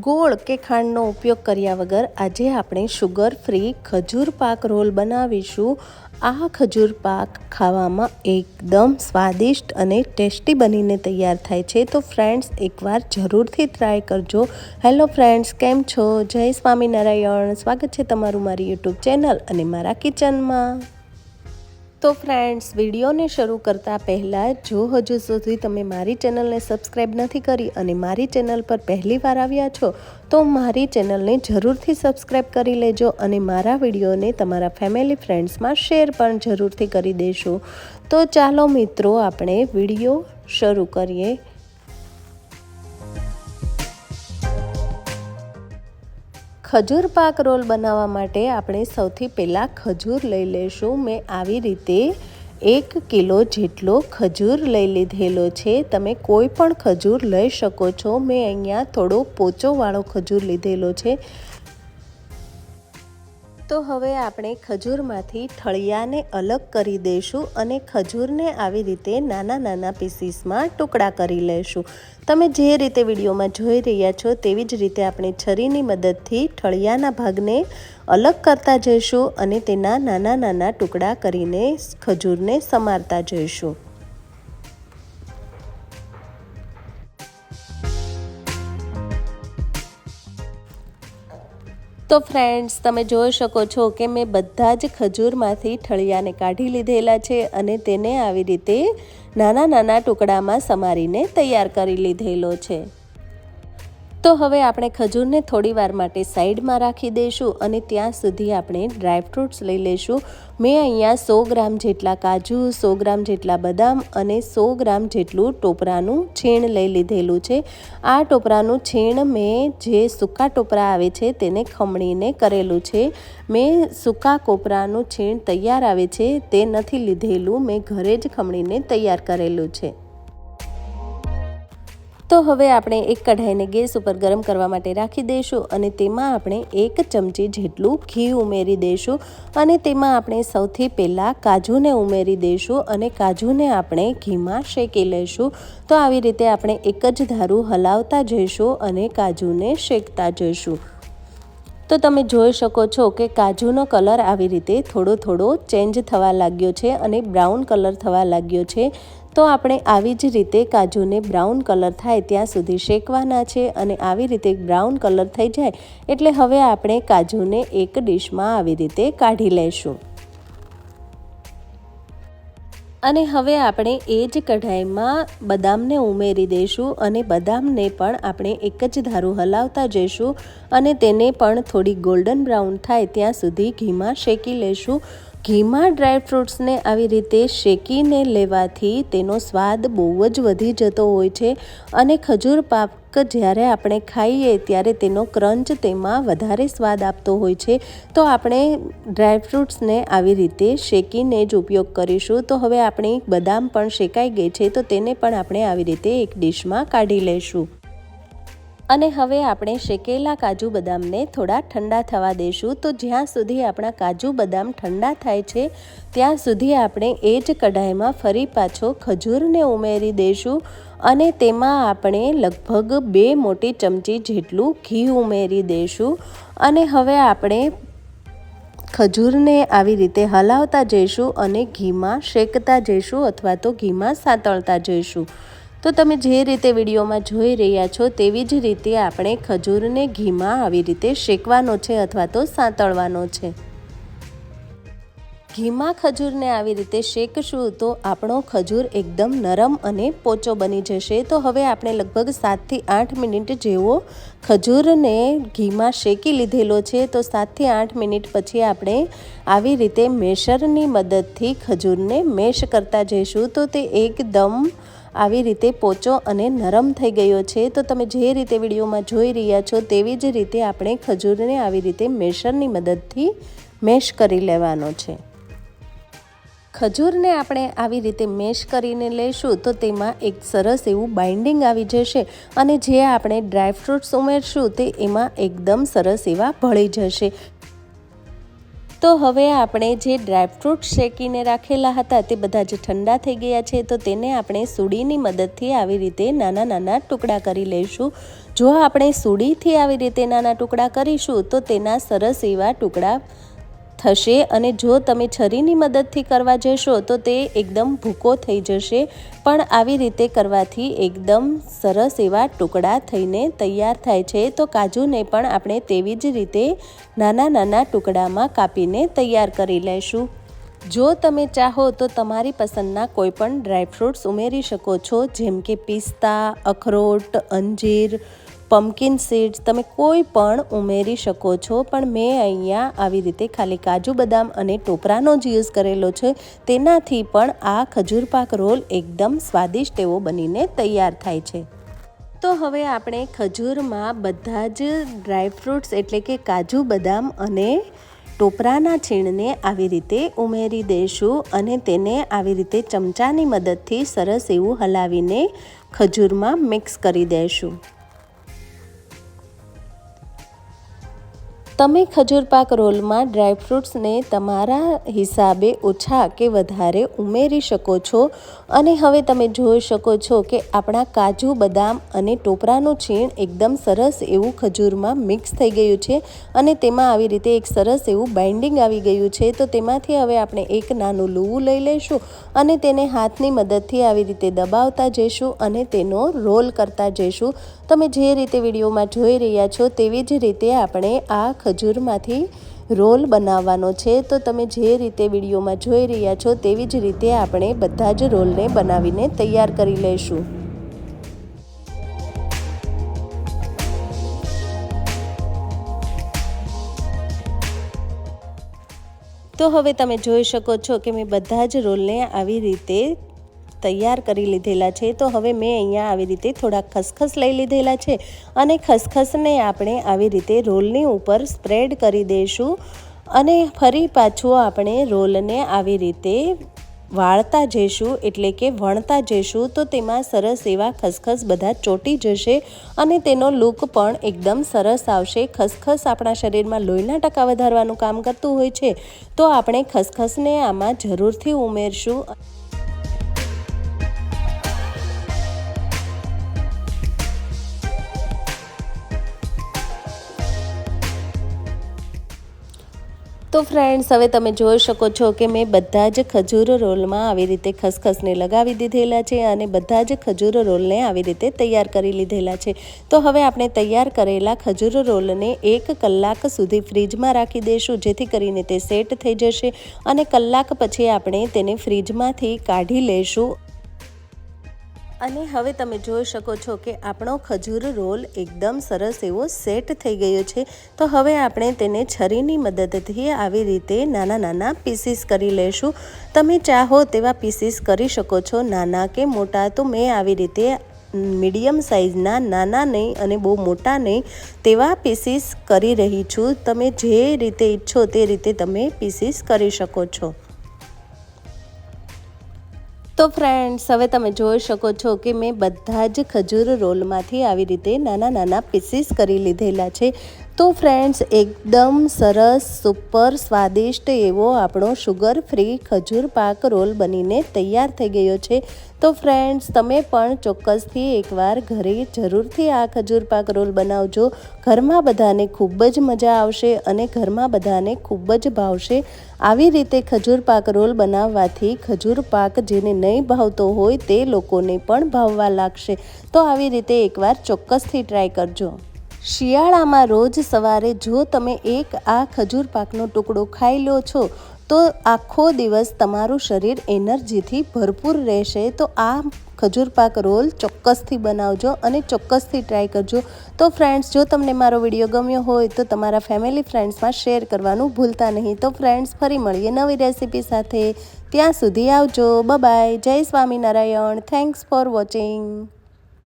ગોળ કે ખાંડનો ઉપયોગ કર્યા વગર આજે આપણે શુગર ફ્રી ખજૂર પાક રોલ બનાવીશું. આ ખજૂર પાક ખાવામાં એકદમ સ્વાદિષ્ટ અને ટેસ્ટી બનીને તૈયાર થાય છે. તો ફ્રેન્ડ્સ એકવાર જરૂરથી ટ્રાય કરજો. હેલો ફ્રેન્ડ્સ કેમ છો? જય સ્વામિનારાયણ. સ્વાગત છે તમારું મારી યુટ્યુબ ચેનલ અને મારા કિચનમાં તો ફ્રેન્ડ્સ વિડીયોને શરૂ કરતાં પહેલાં જો હજુ સુધી તમે મારી ચેનલને સબસ્ક્રાઈબ નથી કરી અને મારી ચેનલ પર પહેલી વાર આવ્યા છો, તો મારી ચેનલને જરૂરથી સબસ્ક્રાઈબ કરી લેજો અને મારા વિડીયોને તમારા ફેમિલી ફ્રેન્ડ્સમાં શેર પણ જરૂરથી કરી દેશો તો ચાલો મિત્રો, આપણે વીડિયો શરૂ કરીએ. ખજૂર પાક રોલ બનાવવા માટે આપણે સૌથી પહેલાં ખજૂર લઈ લઈશું મેં આવી રીતે એક કિલો જેટલો ખજૂર લઈ લીધેલો છે. તમે કોઈ પણ ખજૂર લઈ શકો છો. મેં અહીંયા થોડો પોચોવાળો ખજૂર લીધેલો છે. તો હવે આપણે ખજૂરમાંથી ઠળિયાને અલગ કરી દઈશું અને ખજૂરને આવી રીતે નાના નાના પીસીસમાં ટુકડા કરી લઈશું તમે જે રીતે વિડીયોમાં જોઈ રહ્યા છો તેવી જ રીતે આપણે છરીની મદદથી ઠળિયાના ભાગને અલગ કરતા જઈશું અને તેના નાના નાના ટુકડા કરીને ખજૂરને સમારતા જઈશું. તો ફ્રેન્ડ્સ તમે જોઈ શકો છો કે મેં બધા જ ખજૂરમાંથી ઠળિયાને કાઢી લીધેલા છે અને તેને આવી રીતે નાના નાના ટુકડામાં સમારીને તૈયાર કરી લીધેલો છે. તો હવે આપણે ખજૂરને થોડી વાર માટે સાઈડમાં રાખી દઈશું અને ત્યાં સુધી આપણે ડ્રાયફ્રૂટ્સ લઈ લઈશું. મેં અહીંયા સો ગ્રામ જેટલા કાજુ, સો ગ્રામ જેટલા બદામ અને સો ગ્રામ જેટલું ટોપરાનું છીણ લઈ લીધેલું છે. આ ટોપરાનું છીણ મેં જે સૂકા ટોપરા આવે છે તેને ખમણીને કરેલું છે. મેં સૂકા કોપરાનું છીણ તૈયાર આવે છે તે નથી લીધેલું. મેં ઘરે જ ખમણીને તૈયાર કરેલું છે. તો હવે આપણે એક કઢાઈને ગેસ ઉપર ગરમ કરવા માટે રાખી દઈશું અને તેમાં આપણે એક ચમચી જેટલું ઘી ઉમેરી દઈશું અને તેમાં આપણે સૌથી પહેલાં કાજુને ઉમેરી દઈશું અને કાજુને આપણે ઘીમાં શેકી લઈશું. તો આવી રીતે આપણે એક જ ધારું હલાવતા જઈશું અને કાજુને શેકતા જઈશું. તો તમે જોઈ શકો છો કે કાજુનો કલર આવી રીતે થોડો થોડો ચેન્જ થવા લાગ્યો છે અને બ્રાઉન કલર થવા લાગ્યો છે. તો આપણે આવી જ રીતે કાજુને બ્રાઉન કલર થાય ત્યાં સુધી શેકવાના છે અને આવી રીતે બ્રાઉન કલર થઈ જાય, એટલે હવે આપણે કાજુને એક ડીશમાં આવી રીતે કાઢી લઈશું અને હવે આપણે એ જ કઢાઈમાં બદામને ઉમેરી દઈશું અને બદામને પણ આપણે એક જ ધારું હલાવતા જઈશું અને તેને પણ થોડી ગોલ્ડન બ્રાઉન થાય ત્યાં સુધી ઘીમાં શેકી લઈશું ઘીમાં ડ્રાયફ્રૂટ્સને આવી રીતે શેકીને લેવાથી તેનો સ્વાદ બહુ જ વધી જતો હોય છે અને ખજૂર પાક જ્યારે આપણે ખાઈએ ત્યારે તેનો ક્રંચ તેમાં વધારે સ્વાદ આપતો હોય છે. તો આપણે ડ્રાયફ્રૂટ્સને આવી રીતે શેકીને જ ઉપયોગ કરીશું. તો હવે આપણી બદામ પણ શેકાઈ ગઈ છે તો તેને પણ આપણે આવી રીતે એક ડીશમાં કાઢી લઈશું. અને હવે આપણે શેકેલા કાજુ બદામને થોડા ઠંડા થવા દઈશું તો જ્યાં સુધી આપણા કાજુ બદામ ઠંડા થાય છે, ત્યાં સુધી આપણે એ જ કઢાઈમાં ફરી પાછો ખજૂરને ઉમેરી દઈશું અને તેમાં આપણે લગભગ બે મોટી ચમચી જેટલું ઘી ઉમેરી દઈશું અને હવે આપણે ખજૂરને આવી રીતે હલાવતા જઈશું અને ઘીમાં શેકતા જઈશું અથવા તો ઘીમાં સાતળતા જઈશું. તો તમે જે રીતે વિડીયોમાં જોઈ રહ્યા છો તેવી જ રીતે આપણે ખજૂરને ઘીમાં આવી રીતે શેકવાનો છે અથવા તો સાંતળવાનો છે. ઘીમાં ખજૂરને આવી રીતે શેકશું તો આપણો ખજૂર એકદમ નરમ અને પોચો બની જશે. તો હવે આપણે લગભગ સાતથી આઠ મિનિટ જેવો ખજૂરને ઘીમાં શેકી લીધેલો છે. તો સાતથી આઠ મિનિટ પછી આપણે આવી રીતે મેશરની મદદથી ખજૂરને મેશ કરતા જઈશું. તો તે એકદમ આવી રીતે પોચો અને નરમ થઈ ગયો છે. તો તમે જે રીતે વિડીયોમાં જોઈ રહ્યા છો તેવી જ રીતે આપણે ખજૂરને આવી રીતે મેશરની મદદથી મેશ કરી લેવાનો છે. ખજૂરને આપણે આવી રીતે મેશ કરીને લઈશું તો તેમાં એક સરસ એવું બાઇન્ડિંગ આવી જશે અને જે આપણે ડ્રાયફ્રૂટ્સ ઉમેરશું તે એમાં એકદમ સરસ એવા ભળી જશે. તો હવે આપણે જે ડ્રાયફ્રૂટ શેકીને રાખેલા હતા તે બધા જ ઠંડા થઈ ગયા છે, તો તેને આપણે સુડીની મદદથી આવી રીતે નાના નાના ટુકડા કરી લઈશું. જો આપણે સૂડીથી આવી રીતે નાના ટુકડા કરીશું, તો તેના સરસ એવા ટુકડા થશે અને જો તમે છરીની મદદથી કરવા જશો, તો તે એકદમ ભૂકો થઈ જશે. પણ આવી રીતે કરવાથી એકદમ સરસ એવા ટુકડા થઈને તૈયાર થાય છે. તો કાજુને પણ આપણે તેવી જ રીતે નાના નાના ટુકડામાં કાપીને તૈયાર કરી લઈશું જો તમે ચાહો તો તમારી પસંદના કોઈપણ ડ્રાયફ્રૂટ્સ ઉમેરી શકો છો, જેમ કે પિસ્તા, અખરોટ, અંજીર પમ્પકિન સીડ્સ તમે કોઈ પણ ઉમેરી શકો છો, પણ મેં અહીંયા આવી રીતે ખાલી કાજુ બદામ અને ટોપરાનો જ યુઝ કરેલો છે. તેનાથી પણ આ ખજૂર પાક રોલ એકદમ સ્વાદિષ્ટ એવો બનીને તૈયાર થાય છે. તો હવે આપણે ખજૂરમાં બધા જ ડ્રાયફ્રૂટ્સ એટલે કે કાજુ બદામ અને ટોપરાના છીણને આવી રીતે ઉમેરી દઈશું અને તેને આવી રીતે ચમચાની મદદથી સરસ એવું હલાવીને ખજૂરમાં મિક્સ કરી દઈશું તમે ખજૂર પાક રોલમાં ડ્રાયફ્રૂટ્સને તમારા હિસાબે ઓછા કે વધારે ઉમેરી શકો છો? અને હવે તમે જોઈ શકો છો કે આપણા કાજુ, બદામ અને ટોપરાનું છીણ એકદમ સરસ એવું ખજૂરમાં મિક્સ થઈ ગયું છે અને તેમાં આવી રીતે એક સરસ એવું બાઇન્ડિંગ આવી ગયું છે. તો તેમાંથી હવે આપણે એક નાનું લૂવું લઈ લઈશું અને તેને હાથની મદદથી આવી રીતે દબાવતા જઈશું અને તેનો રોલ કરતા જઈશું. તમે જે રીતે વિડીયોમાં જોઈ રહ્યા છો તેવી જ રીતે આપણે આ ખજૂરમાંથી રોલ બનાવવાનો છે, તો તમે જે રીતે વિડીયોમાં જોઈ રહ્યા છો તેવી જ રીતે આપણે બધા જ રોલને બનાવીને તૈયાર કરી લઈશું. તો હવે તમે જોઈ શકો છો કે મેં બધા જ રોલને આવી રીતે તૈયાર કરી લીધેલા છે, તો હવે મેં અહીંયા આવી રીતે થોડા ખસખસ લઈ લીધેલા છે અને ખસખસને આપણે આવી રીતે રોલની ઉપર સ્પ્રેડ કરી દઈશું અને ફરી પાછું આપણે રોલને આવી રીતે વાળતા જઈશું, એટલે કે વણતા જઈશું, તો તેમાં સરસ એવા ખસખસ બધા ચોટી જશે અને તેનો લુક પણ એકદમ સરસ આવશે. ખસખસ આપણા શરીરમાં લોહીના ટકા વધારવાનું કામ કરતું હોય છે, તો આપણે ખસખસને આમાં જરૂરથી ઉમેરશું. તો ફ્રેન્ડ્સ હવે તમે જોઈ શકો છો કે મેં બધા જ ખજૂર રોલમાં આવી રીતે ખસખસને લગાવી દીધેલા છે અને બધા જ ખજૂર રોલને આવી રીતે તૈયાર કરી લીધેલા છે. તો હવે આપણે તૈયાર કરેલા ખજૂર રોલને એક કલાક સુધી ફ્રીજમાં રાખી દઈશું જેથી કરીને તે સેટ થઈ જશે અને કલાક પછી આપણે તેને ફ્રીજમાંથી કાઢી લઈશું અને હવે તમે જોઈ શકો છો કે આપણો ખજૂર રોલ એકદમ સરસ એવો સેટ થઈ ગયો છે. તો હવે આપણે તેને છરીની મદદથી આવી રીતે નાના નાના પીસીસ કરી લઈશું તમે ચાહો તેવા પીસીસ કરી શકો છો, નાના કે મોટા. તો મેં આવી રીતે મીડિયમ સાઇઝના નાના નહીં અને બહુ મોટા નહીં તેવા પીસીસ કરી રહી છું. તમે જે રીતે ઈચ્છો તે રીતે તમે પીસીસ કરી શકો છો. તો ફ્રેન્ડ્સ હવે તમે જોઈ શકો છો કે મેં બધા જ ખજૂર રોલમાંથી આવી રીતે નાના નાના પીસીસ કરી લીધેલા છે. તો ફ્રેન્ડ્સ એકદમ સરસ સુપર સ્વાદિષ્ટ એવો આપણો શુગર ફ્રી ખજૂર પાક રોલ બનીને તૈયાર થઈ ગયો છે. તો ફ્રેન્ડ્સ તમે પણ ચોક્કસથી એકવાર ઘરે જરૂરથી આ ખજૂર પાક રોલ બનાવજો. ઘરમાં બધાને ખૂબ જ મજા આવશે અને ઘરમાં બધાને ખૂબ જ ભાવશે. આવી રીતે ખજૂર પાક રોલ બનાવવાથી ખજૂર પાક જેને નહીં ભાવતો હોય તે લોકોને પણ ભાવવા લાગશે. તો આવી રીતે એકવાર ચોક્કસથી ટ્રાય કરજો. શિયાળામાં રોજ સવારે જો તમે એક આ ખજૂર પાકનો ટુકડો ખાઈ લો છો, તો આખો દિવસ તમારું શરીર એનર્જીથી ભરપૂર રહેશે. તો આ ખજૂર પાક રોલ ચોક્કસથી બનાવજો અને ચોક્કસથી ટ્રાય કરજો. તો ફ્રેન્ડ્સ, જો તમને મારો વીડિયો ગમ્યો હોય, તો તમારા ફેમિલી ફ્રેન્ડ્સમાં શેર કરવાનું ભૂલતા નહીં. તો ફ્રેન્ડ્સ, ફરી મળીએ નવી રેસીપી સાથે. ત્યાં સુધી આવજો. બાય જય સ્વામિનારાયણ. Thanks for watching.